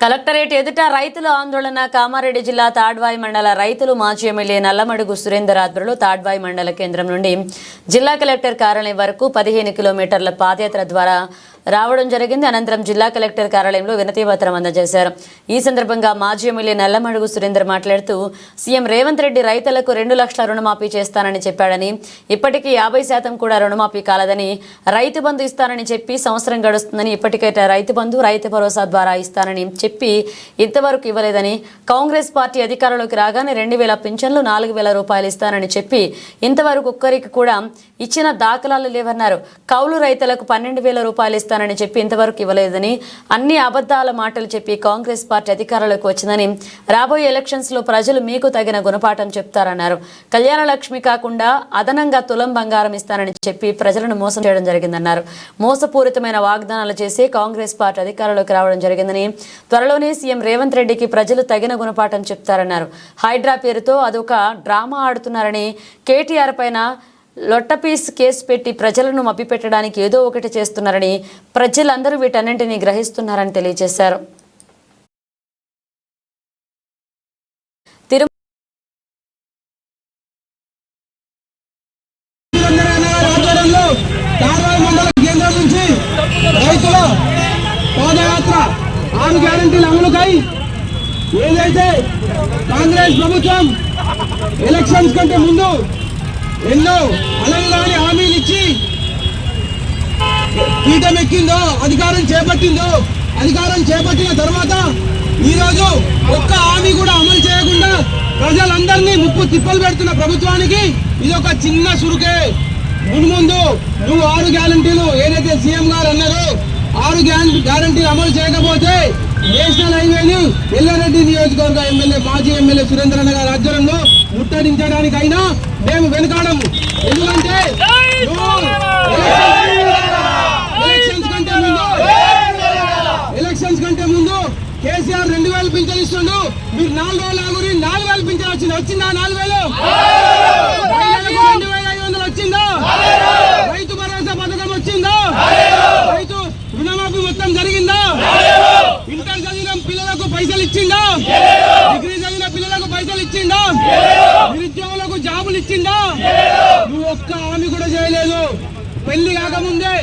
Collectorate ఎదుట రైతుల ఆందోళన. కామారెడ్డి జిల్లా తాడ్వాయి మండల రైతులు మాజీ ఎమ్మెల్యే నల్లమడుగు సురేందర్ ఆధ్వర్యంలో తాడ్వాయి మండల కేంద్రం నుండి జిల్లా కలెక్టర్ కార్యాలయం వరకు పదిహేను కిలోమీటర్ల పాదయాత్ర ద్వారా రావడం జరిగింది. అనంతరం జిల్లా కలెక్టర్ కార్యాలయంలో వినతిపత్రం అందజేశారు. ఈ సందర్భంగా మాజీ ఎమ్మెల్యే నల్లమడుగు సురేందర్ మాట్లాడుతూ సీఎం రేవంత్ రెడ్డి రైతులకు రెండు లక్షల రుణమాఫీ చేస్తానని చెప్పాడని ఇప్పటికీ యాభై శాతం కూడా రుణమాఫీ కాలేదని రైతు బంధు ఇస్తానని చెప్పి సంవత్సరం గడుస్తుందని ఇప్పటికైతే రైతు బంధు రైతు భరోసా ద్వారా ఇస్తానని చెప్పి ఇంతవరకు ఇవ్వలేదని కాంగ్రెస్ పార్టీ అధికారంలోకి రాగానే రెండు వేల పింఛన్లు నాలుగు వేల రూపాయలు ఇస్తానని చెప్పి ఇంతవరకు ఒక్కరికి కూడా ఇచ్చిన దాఖలాలు లేవన్నారు. కౌలు రైతులకు పన్నెండు వేల రూపాయలు ఇస్తానని చెప్పి ఇంతవరకు ఇవ్వలేదని అన్ని అబద్ధాల మాటలు చెప్పి కాంగ్రెస్ పార్టీ అధికారంలోకి వచ్చిందని రాబోయే ఎలక్షన్స్లో ప్రజలు మీకు తగిన గుణపాఠం చెప్తారన్నారు. కళ్యాణ లక్ష్మి కాకుండా అదనంగా తులం బంగారం ఇస్తానని చెప్పి ప్రజలను మోసం చేయడం జరిగిందన్నారు. మోసపూరితమైన వాగ్దానాలు చేసి కాంగ్రెస్ పార్టీ అధికారంలోకి రావడం జరిగిందని త్వరలోనే సీఎం రేవంత్ రెడ్డికి ప్రజలు తగిన గుణపాఠం చెప్తారన్నారు. హైడ్రా పేరుతో అదొక డ్రామా ఆడుతున్నారని కేటీఆర్ పైన లొట్టపీస్ కేసు పెట్టి ప్రజలను మభ్యపెట్టడానికి ఏదో ఒకటి చేస్తున్నారని ప్రజలందరూ వీటన్నింటినీ గ్రహిస్తున్నారని తెలియజేశారు. రైతుల పాదయాత్ర ఆరు గ్యారంటీల అమలుకై ఏదైతే కాంగ్రెస్ ప్రభుత్వం ఎలక్షన్స్ కంటే ముందు ఎన్నో అలంగాని హామీలు ఇచ్చి పీఠం ఎక్కిందో అధికారం చేపట్టిందో అధికారం చేపట్టిన తర్వాత ఈరోజు ఒక్క హామీ కూడా అమలు చేయకుండా ప్రజలందరినీ ముప్పు తిప్పలు పెడుతున్న ప్రభుత్వానికి ఇది ఒక చిన్న సురుకే మున్ముందు నువ్వు ఆరు గ్యారంటీలు ఏదైతే సీఎం గారు అన్నారో ఆరు గ్యారంటీలు అమలు చేయకపోతే నేషనల్ హైవేని ఎల్లారెడ్డి నియోజకవర్గ ఎమ్మెల్యే మాజీ ఎమ్మెల్యే సురేంద్రన్న గారి ఆధ్వర్యంలో ముట్టడించడానికైనా మేము వెనుకాడము. ఎందుకంటే ఎలక్షన్స్ కంటే ముందు ఎలక్షన్స్ కంటే ముందు కేసీఆర్ రెండు వేలు పింఛన్ ఇస్తుండు. మీరు నాలుగు వేలు ఆగురి నాలుగు వేలు పింఛన్ వచ్చింది? వచ్చిందా నాలుగు వేలు? రెండు వేల ఐదు వందలు వచ్చిందా? రైతు భరోసా పథకం వచ్చిందా? రైతు రుణమాఫీ మొత్తం జరిగిందా? ఇంటర్ చదివిన పిల్లలకు పైసలు ఇచ్చిందా? డిగ్రీ చదివిన పైసలు ఇచ్చిందా? నిరుద్యోగులకు జాబులు ఇచ్చిందా? నువ్వు ఒక్క హామీ కూడా చేయలేదు. పెళ్ళి కాకముందే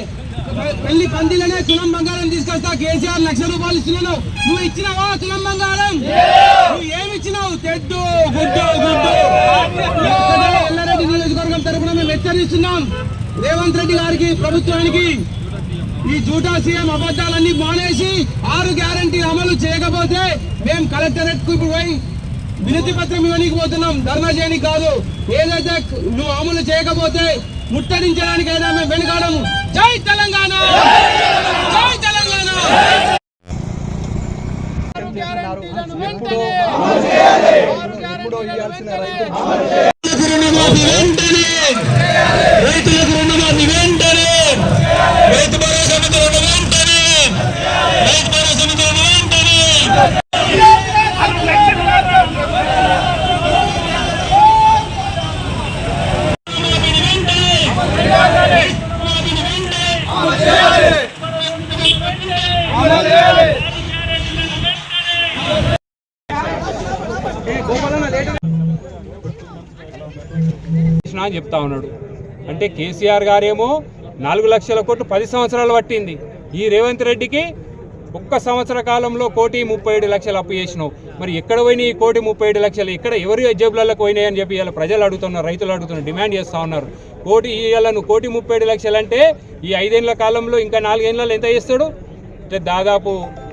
పెళ్ళి పందిలనే తులం బంగారం తీసుకొస్తా కేసీఆర్ లక్ష రూపాయలు ఇస్తున్నాను నువ్వు ఇచ్చినావా తులం బంగారం? నువ్వు ఏమి ఇచ్చినావు? తెడ్డు గుడ్డు గుడ్డు. ఎల్లారెడ్డి నియోజకవర్గం తరఫున మేము హెచ్చరిస్తున్నాం. రేవంత్ రెడ్డి గారికి ప్రభుత్వానికి ఈ జూటా సీఎం అబద్ధాలన్నీ మానేసి ఆరు గ్యారంటీ అమలు చేయకపోతే మేము కలెక్టరేట్కు పోయి వినతి పత్రం ఇవ్వనీకి పోతున్నాం. ధర్నా చేయనికి కాదు. ఏదైతే నువ్వు అమలు చేయకపోతే ముట్టడించడానికైనా మేము వెనుకాడము. జై తెలంగాణ! జై తెలంగాణ! రైతులకు రుణమాఫీ వెంటనే రైతులకు రుణమాఫీ వెంటనే రైతు భరోసా నిధులను వెంటనే రైతు భరోసా నిధులను వెంటనే రుణమాఫీని వెంటనే రుణమాఫీని వెంటనే చేసిన అని చెప్తా ఉన్నాడు. అంటే కేసీఆర్ గారేమో నాలుగు లక్షల కోట్లు పది సంవత్సరాలు పట్టింది. ఈ రేవంత్ రెడ్డికి ఒక్క సంవత్సర కాలంలో కోటి ముప్పై ఏడు లక్షలు అప్పు చేసినావు. మరి ఎక్కడ పోయినాయి ఈ కోటి ముప్పై ఏడు లక్షలు? ఎక్కడ ఎవరి జేబులలో పోయినాయి అని చెప్పి ఇలా ప్రజలు అడుగుతున్నారు రైతులు అడుగుతున్నారు డిమాండ్ చేస్తూ ఉన్నారు. కోటి ఇవాళ నువ్వు కోటి ముప్పై ఏడు లక్షలు అంటే ఈ ఐదేళ్ళ కాలంలో ఇంకా నాలుగేళ్ళలో ఎంత చేస్తాడు? అంటే దాదాపు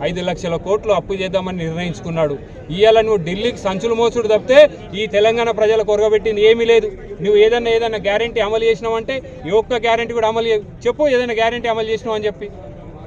ఐదు లక్షల కోట్లు అప్పు చేద్దామని నిర్ణయించుకున్నాడు. ఇవాళ నువ్వు ఢిల్లీకి సంచులు మోసుడు తప్పితే ఈ తెలంగాణ ప్రజలకు కొరగబెట్టింది ఏమీ లేదు. నువ్వు ఏదన్నా ఏదైనా గ్యారంటీ అమలు చేసినావు అంటే ఏ ఒక్క గ్యారంటీ కూడా అమలు చెప్పు ఏదైనా గ్యారంటీ అమలు చేసినావు అని చెప్పి.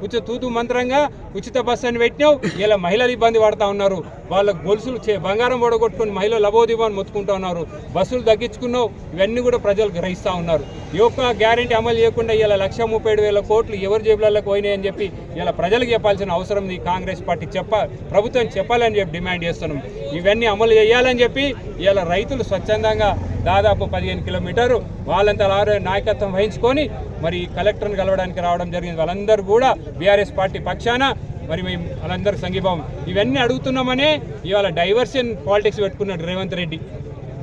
ఉచిత తూతు మంత్రంగా ఉచిత బస్సు అని పెట్టినావు. ఇలా మహిళలు ఇబ్బంది పడతా ఉన్నారు. వాళ్ళ గొలుసులు చే- బంగారం పొడగొట్టుకుని మహిళలు లబోదిబోని మొత్తుకుంటా ఉన్నారు. బస్సులు తగ్గించుకున్నావు. ఇవన్నీ కూడా ప్రజలు గ్రహిస్తూ ఉన్నారు. ఈ యొక్క గ్యారంటీ అమలు చేయకుండా ఇలా లక్ష ముప్పై ఏడు వేల కోట్లు ఎవరి జేబులలోకి పోయినాయని చెప్పి ఇలా ప్రజలకు చెప్పాల్సిన అవసరం ఈ కాంగ్రెస్ పార్టీ చెప్ప ప్రభుత్వం చెప్పాలని చెప్పి డిమాండ్ చేస్తున్నాం. ఇవన్నీ అమలు చేయాలని చెప్పి ఇలా రైతులు స్వచ్ఛందంగా దాదాపు పదిహేను కిలోమీటరు వాళ్ళంతా నాయకత్వం వహించుకొని మరి కలెక్టర్ని కలవడానికి రావడం జరిగింది. వాళ్ళందరూ కూడా బీఆర్ఎస్ పార్టీ పక్షాన మరి మేము వాళ్ళందరూ సంఘీభావం. ఇవన్నీ అడుగుతున్నామనే ఇవాళ డైవర్షన్ పాలిటిక్స్ పెట్టుకున్నాడు రేవంత్ రెడ్డి.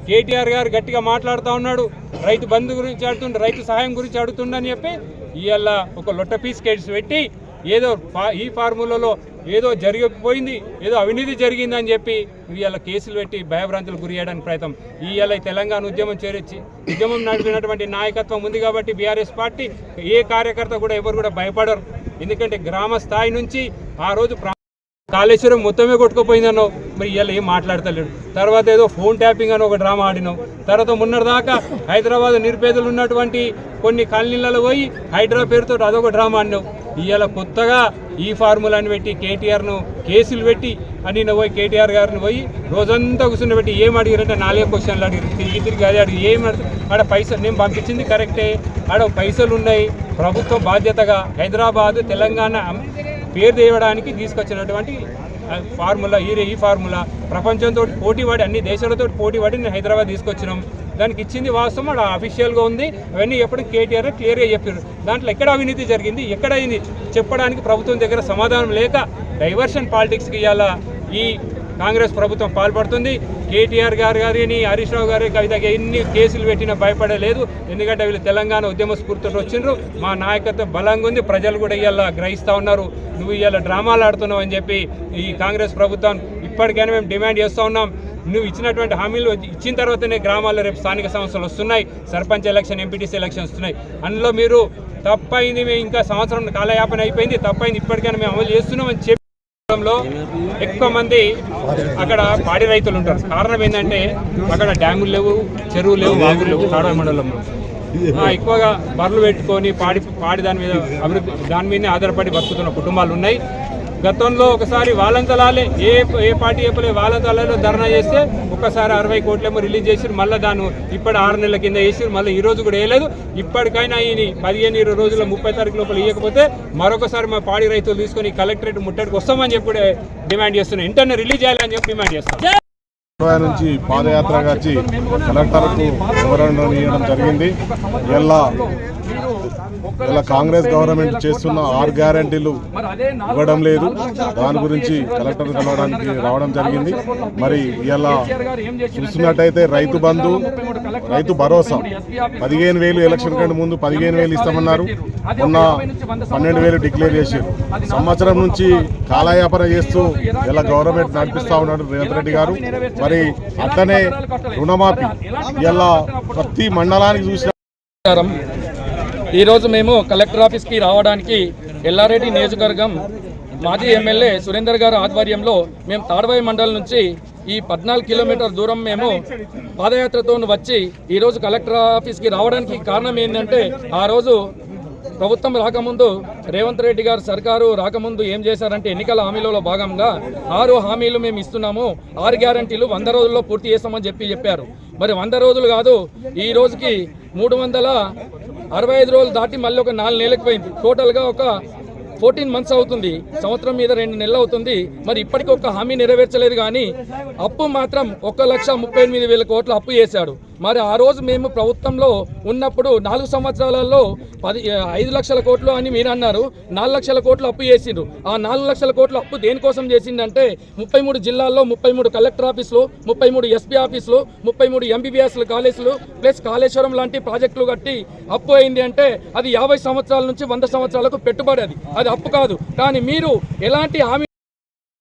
కేటీఆర్ గారు గట్టిగా మాట్లాడుతూ ఉన్నాడు. రైతు బంధు గురించి అడుగుతుండు రైతు సహాయం గురించి అడుగుతుండని చెప్పి ఇవాళ ఒక లొట్ట పీస్ కేసు పెట్టి ఏదో ఈ ఫార్ములాలో ఏదో జరిగిపోయింది ఏదో అవినీతి జరిగిందని చెప్పి ఇవాళ కేసులు పెట్టి భయభ్రాంతులు గురి చేయడానికి ప్రయత్నం. ఇవాళ తెలంగాణ ఉద్యమం చేరొచ్చి ఉద్యమం నడిపినటువంటి నాయకత్వం ఉంది కాబట్టి బీఆర్ఎస్ పార్టీ ఏ కార్యకర్త కూడా ఎవరు కూడా భయపడరు. ఎందుకంటే గ్రామ స్థాయి నుంచి ఆ రోజు ప్రా- కాళేశ్వరం మొత్తమే కొట్టుకుపోయిందన్నావు. మరి ఇవాళ ఏం మాట్లాడతలేడు. తర్వాత ఏదో ఫోన్ ట్యాపింగ్ అని ఒక డ్రామా ఆడినావు. తర్వాత మొన్నటిదాకా హైదరాబాద్ నిరుపేదలు ఉన్నటువంటి కొన్ని కాలనీలలో పోయి హైదరాబాద్ పేరుతో అదొక డ్రామా ఆడినావు. ఇవాళ కొత్తగా ఈ ఫార్ములాని పెట్టి కేటీఆర్ను కేసులు పెట్టి అని నువ్వు పోయి కేటీఆర్ గారిని పోయి రోజంతా కూర్చుని పెట్టి ఏం అడిగారంటే నాలుగే క్వశ్చన్లు అడిగారు. తిరిగి తిరిగి అదే అడిగి ఏం ఆడ పైసలు నేను పంపించింది కరెక్టే. ఆడ పైసలు ఉన్నాయి. ప్రభుత్వం బాధ్యతగా హైదరాబాద్ తెలంగాణ పేరు తేవడానికి తీసుకొచ్చినటువంటి ఫార్ములా ఈ ఈ ఫార్ములా. ప్రపంచంతో పోటీ పడి అన్ని దేశాలతో పోటీ పడి నేను హైదరాబాద్ తీసుకొచ్చినాం. దానికి ఇచ్చింది వాస్తవం అక్కడ అఫీషియల్గా ఉంది. అవన్నీ ఎప్పుడు కేటీఆర్ క్లియర్గా చెప్పారు. దాంట్లో ఎక్కడ అవినీతి జరిగింది ఎక్కడ అయింది చెప్పడానికి ప్రభుత్వం దగ్గర సమాధానం లేక డైవర్షన్ పాలిటిక్స్కి ఇవాళ ఈ కాంగ్రెస్ ప్రభుత్వం పాల్పడుతుంది. కేటీఆర్ గారు గారిని హరీష్ రావు గారి కవితకి ఎన్ని కేసులు పెట్టినా భయపడలేదు. ఎందుకంటే వీళ్ళు తెలంగాణ ఉద్యమ స్ఫూర్తితో వచ్చిండ్రు. మా నాయకత్వం బలంగా ఉంది. ప్రజలు కూడా ఇవాళ గ్రహిస్తూ ఉన్నారు. నువ్వు ఇవాళ డ్రామాలు ఆడుతున్నావు అని చెప్పి ఈ కాంగ్రెస్ ప్రభుత్వం ఇప్పటికైనా మేము డిమాండ్ చేస్తూ ఉన్నాం. నువ్వు ఇచ్చినటువంటి హామీలు ఇచ్చిన తర్వాతనే గ్రామాల్లో రేపు స్థానిక సంస్థలు వస్తున్నాయి. సర్పంచ్ ఎలక్షన్ ఎంపీటీసీ ఎలక్షన్ వస్తున్నాయి. అందులో మీరు తప్పైంది మేము ఇంకా సంవత్సరం కాలయాపన అయిపోయింది. తప్పైంది ఇప్పటికైనా మేము అమలు చేస్తున్నామని చెప్పి ఎక్కువ మంది అక్కడ పాడి రైతులు ఉంటారు. కారణం ఏంటంటే అక్కడ డ్యాములు లేవు చెరువులు లేవు వాగులు లేవు కాడ మండలంలో. ఆ, ఎక్కువగా బర్రెలు పెట్టుకొని పాడి పాడి దాని మీద అభివృద్ధి దాని మీదనే ఆధారపడి బతుకుతున్న కుటుంబాలు ఉన్నాయి. గతంలో ఒకసారి వాలంతలాలే ఏ ఏ పార్టీ చెప్పలే వాలంతలాలో ధర్నా చేస్తే ఒక్కసారి అరవై కోట్లేమో రిలీజ్ చేసి మళ్ళీ దాన్ని ఇప్పటి ఆరు నెలల కింద వేసి మళ్ళీ ఈ రోజు కూడా వేయలేదు. ఇప్పటికైనా ఈ పదిహేను ఇరవై రోజుల ముప్పై తారీఖు లోపల ఇవ్వకపోతే మరొకసారి మా పాడి రైతులు తీసుకొని కలెక్టరేట్ ముట్టడికి వస్తామని చెప్పి డిమాండ్ చేస్తున్నాం ఇంటర్నే రిలీజ్ చేయాలని చెప్పి డిమాండ్ చేస్తాం నుంచి పాదయాత్ర వచ్చి కలెక్టర్కు వివరణ ఇవ్వడం జరిగింది. ఇలా ఇలా కాంగ్రెస్ గవర్నమెంట్ చేస్తున్న ఆరు గ్యారంటీలు ఇవ్వడం లేదు. దాని గురించి కలెక్టర్ కలవడానికి రావడం జరిగింది. మరి ఇలా చూస్తున్నట్టయితే రైతు బంధు రైతు భరోసా. పదిహేను వేలు ఎలక్షన్ కంటే ముందు పదిహేను వేలు ఇస్తామన్నారు. మొన్న పన్నెండు వేలు డిక్లేర్ చేశారు. సంవత్సరం నుంచి కాలయాపన చేస్తూ ఇలా గవర్నమెంట్ నడిపిస్తూ ఉన్నాడు రేవంత్ రెడ్డి గారు. మరి అట్లనే రుణమాఫీ. ఇలా ప్రతి మండలానికి చూసిన ఈరోజు మేము కలెక్టర్ ఆఫీస్కి రావడానికి ఎల్లారెడ్డి నియోజకవర్గం మాజీ ఎమ్మెల్యే సురేందర్ గారు ఆధ్వర్యంలో మేము తాడవాయి మండలం నుంచి ఈ పద్నాలుగు కిలోమీటర్ దూరం మేము పాదయాత్రతో వచ్చి ఈరోజు కలెక్టర్ ఆఫీస్కి రావడానికి కారణం ఏంటంటే ఆ రోజు ప్రభుత్వం రాకముందు రేవంత్ రెడ్డి గారు సర్కారు రాకముందు ఏం చేశారంటే ఎన్నికల హామీలలో భాగంగా ఆరు హామీలు మేము ఇస్తున్నాము ఆరు గ్యారంటీలు వంద రోజుల్లో పూర్తి చేస్తామని చెప్పి చెప్పారు. మరి వంద రోజులు కాదు ఈ రోజుకి మూడు వందల అరవై ఐదు రోజులు దాటి మళ్ళీ ఒక నాలుగు నెలలకు పోయింది. టోటల్గా ఒక ఫోర్టీన్ మంత్స్ అవుతుంది. సంవత్సరం మీద రెండు నెలలు అవుతుంది. మరి ఇప్పటికీ ఒక హామీ నెరవేర్చలేదు కానీ అప్పు మాత్రం ఒక లక్ష ముప్పై ఎనిమిది వేల కోట్లు అప్పు చేశాడు. మరి ఆ రోజు మేము ప్రభుత్వంలో ఉన్నప్పుడు నాలుగు సంవత్సరాలలో పది ఐదు లక్షల కోట్లు అని మీరు అన్నారు. నాలుగు లక్షల కోట్లు అప్పు చేసిండ్రు. ఆ నాలుగు లక్షల కోట్లు అప్పు దేనికోసం చేసిందంటే ముప్పై మూడు జిల్లాల్లో ముప్పై మూడు కలెక్టర్ ఆఫీసులు ముప్పై మూడు ఎస్పీ ఆఫీసులు ముప్పై మూడు ఎంబీబీఎస్లు కాలేజీలు ప్లస్ కాళేశ్వరం లాంటి ప్రాజెక్టులు కట్టి అప్పు అయింది అంటే అది యాభై సంవత్సరాల నుంచి వంద సంవత్సరాలకు పెట్టుబడి అది. అది అప్పు కాదు. కానీ మీరు ఎలాంటి హామీ